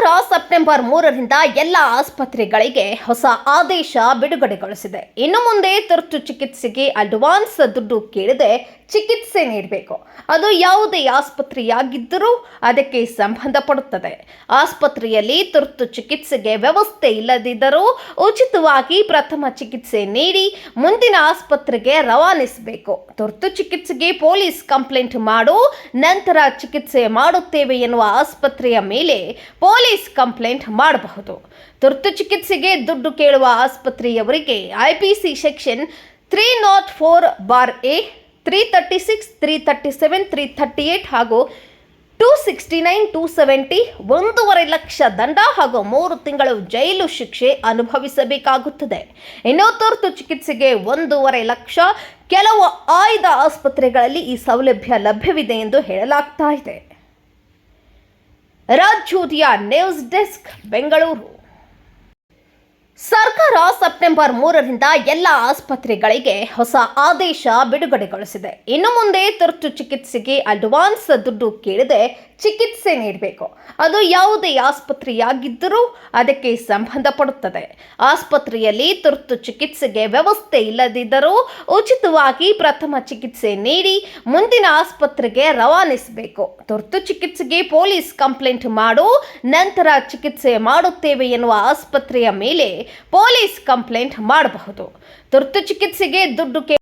ಸರ್ಕಾರ ಸೆಪ್ಟೆಂಬರ್ ಮೂರರಿಂದ ಎಲ್ಲ ಆಸ್ಪತ್ರೆಗಳಿಗೆ ಹೊಸ ಆದೇಶ ಬಿಡುಗಡೆಗೊಳಿಸಿದೆ. ಇನ್ನು ಮುಂದೆ ತುರ್ತು ಚಿಕಿತ್ಸೆಗೆ ಅಡ್ವಾನ್ಸ್ ದುಡ್ಡು ಕೇಳದೆ ಚಿಕಿತ್ಸೆ ನೀಡಬೇಕು. ಅದು ಯಾವುದೇ ಆಸ್ಪತ್ರೆಯಾಗಿದ್ದರೂ ಅದಕ್ಕೆ ಸಂಬಂಧಪಡುತ್ತದೆ. ಆಸ್ಪತ್ರೆಯಲ್ಲಿ ತುರ್ತು ಚಿಕಿತ್ಸೆಗೆ ವ್ಯವಸ್ಥೆ ಇಲ್ಲದಿದ್ದರೂ ಉಚಿತವಾಗಿ ಪ್ರಥಮ ಚಿಕಿತ್ಸೆ ನೀಡಿ ಮುಂದಿನ ಆಸ್ಪತ್ರೆಗೆ ರವಾನಿಸಬೇಕು. ತುರ್ತು ಚಿಕಿತ್ಸೆಗೆ ಪೊಲೀಸ್ ಕಂಪ್ಲೇಂಟ್ ಮಾಡು, ನಂತರ ಚಿಕಿತ್ಸೆ ಮಾಡುತ್ತೇವೆ ಎನ್ನುವ ಆಸ್ಪತ್ರೆಯ ಮೇಲೆ ಪೊಲೀಸ್ ಕಂಪ್ಲೇಂಟ್ ಮಾಡಬಹುದು. ತುರ್ತು ಚಿಕಿತ್ಸೆಗೆ ದುಡ್ಡು ಕೇಳುವ ಆಸ್ಪತ್ರೆಯವರಿಗೆ IPC section three nought four bar A, three thirty six, three thirty seven, three thirty eight ಹಾಗೂ two sixty nine, two seventy ಒಂದೂವರೆ ಲಕ್ಷ ದಂಡ ಹಾಗೂ ಮೂರು ತಿಂಗಳು ಜೈಲು ಶಿಕ್ಷೆ ಅನುಭವಿಸಬೇಕಾಗುತ್ತದೆ. ಇನ್ನು ತುರ್ತು ಚಿಕಿತ್ಸೆಗೆ ಒಂದೂವರೆ ಲಕ್ಷ ಕೆಲವು ಆಯ್ದ ಆಸ್ಪತ್ರೆಗಳಲ್ಲಿ ಈ ಸೌಲಭ್ಯ ಲಭ್ಯವಿದೆ ಎಂದು ಹೇಳಲಾಗ್ತಾ ಇದೆ. Rajyodaya news desk, Bengaluru. ಸರ್ಕಾರ ಸೆಪ್ಟೆಂಬರ್ ಮೂರರಿಂದ ಎಲ್ಲ ಆಸ್ಪತ್ರೆಗಳಿಗೆ ಹೊಸ ಆದೇಶ ಬಿಡುಗಡೆಗೊಳಿಸಿದೆ. ಇನ್ನು ಮುಂದೆ ತುರ್ತು ಚಿಕಿತ್ಸೆಗೆ ಅಡ್ವಾನ್ಸ್ ದುಡ್ಡು ಕೇಳದೆ ಚಿಕಿತ್ಸೆ ನೀಡಬೇಕು. ಅದು ಯಾವುದೇ ಆಸ್ಪತ್ರೆಯಾಗಿದ್ದರೂ ಅದಕ್ಕೆ ಸಂಬಂಧಪಡುತ್ತದೆ ಆಸ್ಪತ್ರೆಯಲ್ಲಿ ತುರ್ತು ಚಿಕಿತ್ಸೆಗೆ ವ್ಯವಸ್ಥೆ ಇಲ್ಲದಿದ್ದರೂ ಉಚಿತವಾಗಿ ಪ್ರಥಮ ಚಿಕಿತ್ಸೆ ನೀಡಿ ಮುಂದಿನ ಆಸ್ಪತ್ರೆಗೆ ರವಾನಿಸಬೇಕು. ತುರ್ತು ಚಿಕಿತ್ಸೆಗೆ ಪೊಲೀಸ್ ಕಂಪ್ಲೇಂಟ್ ಮಾಡು, ನಂತರ ಚಿಕಿತ್ಸೆ ಮಾಡುತ್ತೇವೆ ಎನ್ನುವ ಆಸ್ಪತ್ರೆಯ ಮೇಲೆ ಪೊಲೀಸ್ ಕಂಪ್ಲೇಂಟ್ ಮಾಡಬಹುದು. ತುರ್ತು ಚಿಕಿತ್ಸೆಗೆ ದುಡ್ಡು